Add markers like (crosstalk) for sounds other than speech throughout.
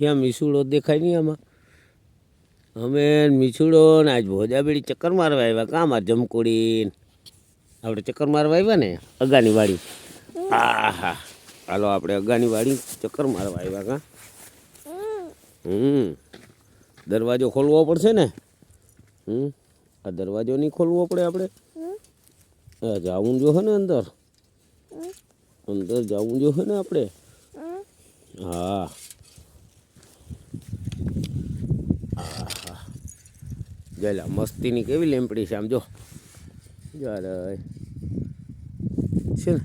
ક્યાં મીસુડો દેખાય નહીં આમાં? અમે મીસુડો ને આજ ભોજાબેડી ચક્કર મારવા આવ્યા. કામ આ જમકોડી આપણે ચક્કર મારવા આવ્યા ને? અગાની વાડી. આ હા હાલો આપણે અગાની વાડી ચક્કર મારવા આવ્યા કા? હમ. દરવાજો ખોલવો પડશે ને? હમ. આ દરવાજો નહીં ખોલવો પડે આપણે? જાવું જો હે ને અંદર? અંદર જાવું જો હે ને આપણે? હા. જોયેલા મસ્તીની કેવી લેમ્પડી છે આમ જો. યારે છે ને.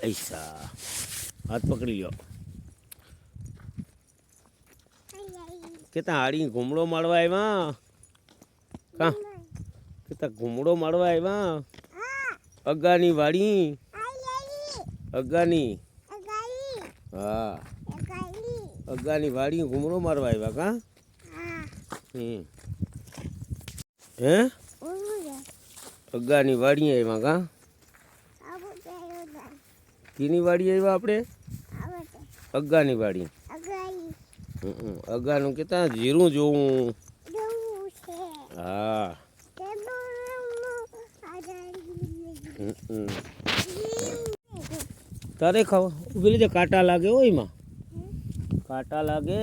પૈસા. હાથ પકડી લ્યો. કેતા હાડી ઘૂમડો માળવા આવ્યા કા? કેતા ઘૂમડો માળવા આવ્યા અગાની વાડી? અગાની. હા. અગાની વાડી ઘૂમરો મારવા આવ્યા કા. હે. અગાની વાડી આવ્યા કા? કીની વાડી આવ્યા આપણે? અગાની વાડી. અગાનું કેતા જીરું જોવું હા. તારે ખાવા ઊભી લીધે કાંટા લાગે હો એમાં. કાંટા લાગે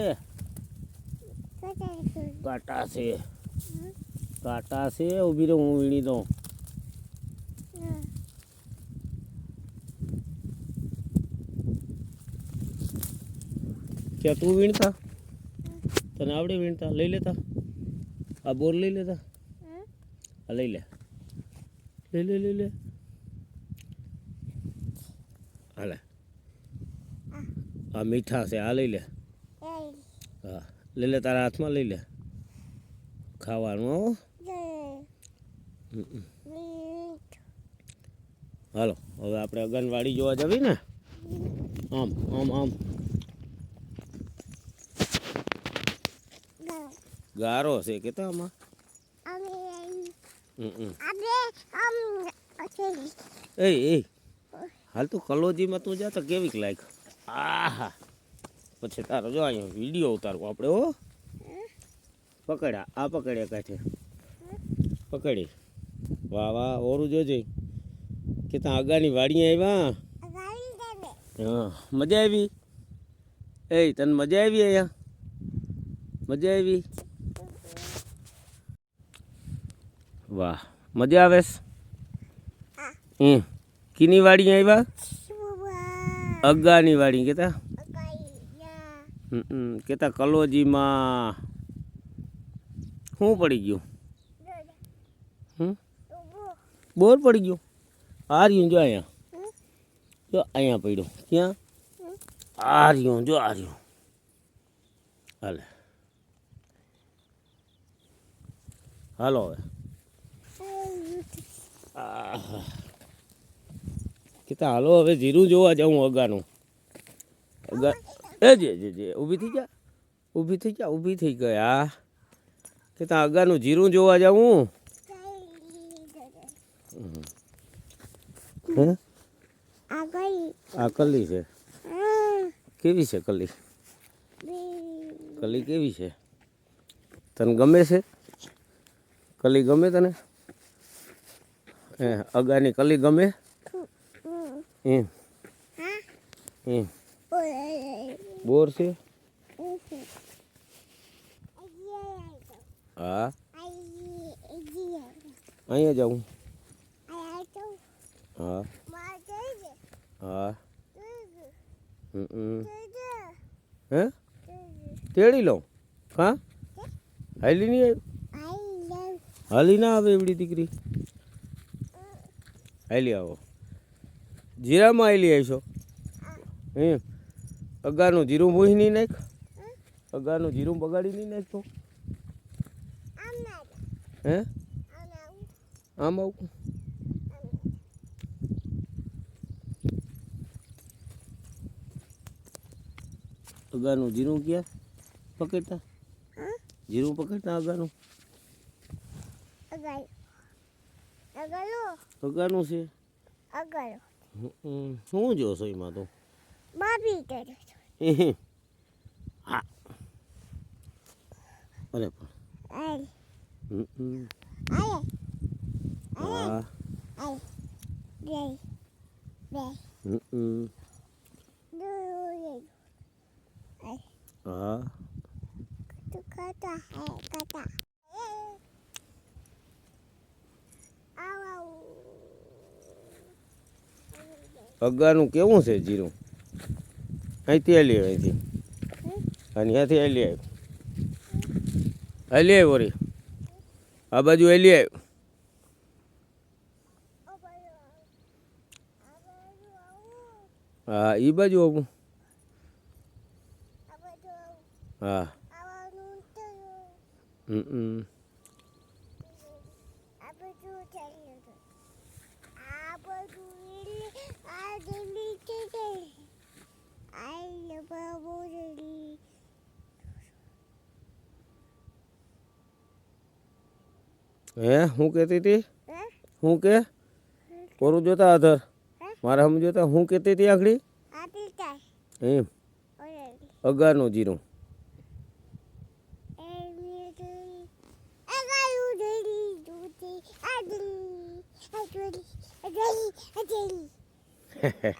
કાંટા છે કાંટા છે ઊભી રહે હું વીણી દઉં ક્યાં તું વીણતા તને આવડે વીણતા લઈ લેતા આ બોર લઈ લેતા આ લઈ લે લઈ લે લઈ લે હાલે આ મીઠા છે આ લઈ લે હા. લઈ લે તારા હાથમાં લઈ લે. ખાવાનું. હાલો હવે આપણે અગનવાડી જોવા જવી ને? આમ આમ આમ. ગારો છે કે તો આમાં? એ. હાલ તું કલોજીમાં તું જા તો કેવીક લાયક. આહા. પછી તારો જો અહીંયા વીડિયો ઉતારવો આપણે હો. પકડ્યા. આ પકડ્યા કાંઠે. પકડી. વાહ વાહ ઓરું જોજે. કે ત્યાં અગાની વાડી આવ્યા હા મજા આવી? એ તને મજા આવી અહીંયા? મજા આવી? વાહ મજા આવે હમ કીની વાડી આવ્યા અગાની વાડી કેતા કેતા કલોજીમાં શું પડી ગયું? હમ? બોર પડી ગયું? આ રહ્યું જો અહીંયા. જો અહીંયા પડ્યું. ક્યાં? આ રહ્યું જો આ રહ્યું હાલે. હાલો હવે. કેતા હાલો હવે જીરું જોવા જાઉં અગાનું. અગા એ જે જે જે ઊભી થઈ જા. ઊભી થઈ જા ઊભી થઈ ગયા. કે ત્યાં અગાનું જીરું જોવા જાઉં હે? આ કલી છે. કેવી છે કલી? કલી કેવી છે? તને ગમે છે? કલી ગમે તને? અગાની કલી ગમે? એમ. એમ. બોર છે? હા? અહીંયા જાઉં હા. હા. હે? તેડી લઉં. હા? હાલી નહીં આવી હાલી ના આવે એવડી દીકરી. હાલી આવો. જીરામાં હાલી આવીશો? એમ અગાનું જીરું બોહી નહીં નાખ. અગાનું જીરું બગાડી નહીં નાખતો હે? આમ આવું. અગાનું જીરું ક્યાં પકડતા? જીરું પકડતા અગાનું અગાનું છે? શું જોશો એમાં તો? બાબી કરે હા અરે પણ અગાનું કેવું છે જીરું અહીંથી હલી આવ્યો અહીંથી અને ત્યાંથી હલી આવ્યો હલી આવ્યો રે આ બાજુ હલી આવ્યો હા એ બાજુ આવું હા હમ હમ. હે? હું કહેતી હતી? હું? કે? કોરું જોતા આધર? મારા હમ જોતા? હું કહેતી હતી આખડી એમ. અગાનું જીરું. (laughs)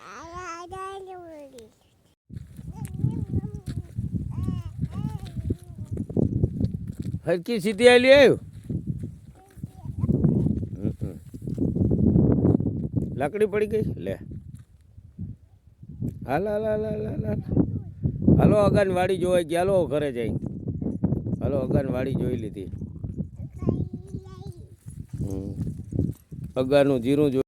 હરકી સીધી આવેલી આવ્યું. લાકડી પડી ગઈ? લે. હાલ હાલ હાલ હાલ હાલ હાલ. અગાન વાડી જોવાઈ ગયા. હાલો, ઘરે જઈ. હાલો અગાન વાડી જોઈ લીધી. અગાનું જીરું જો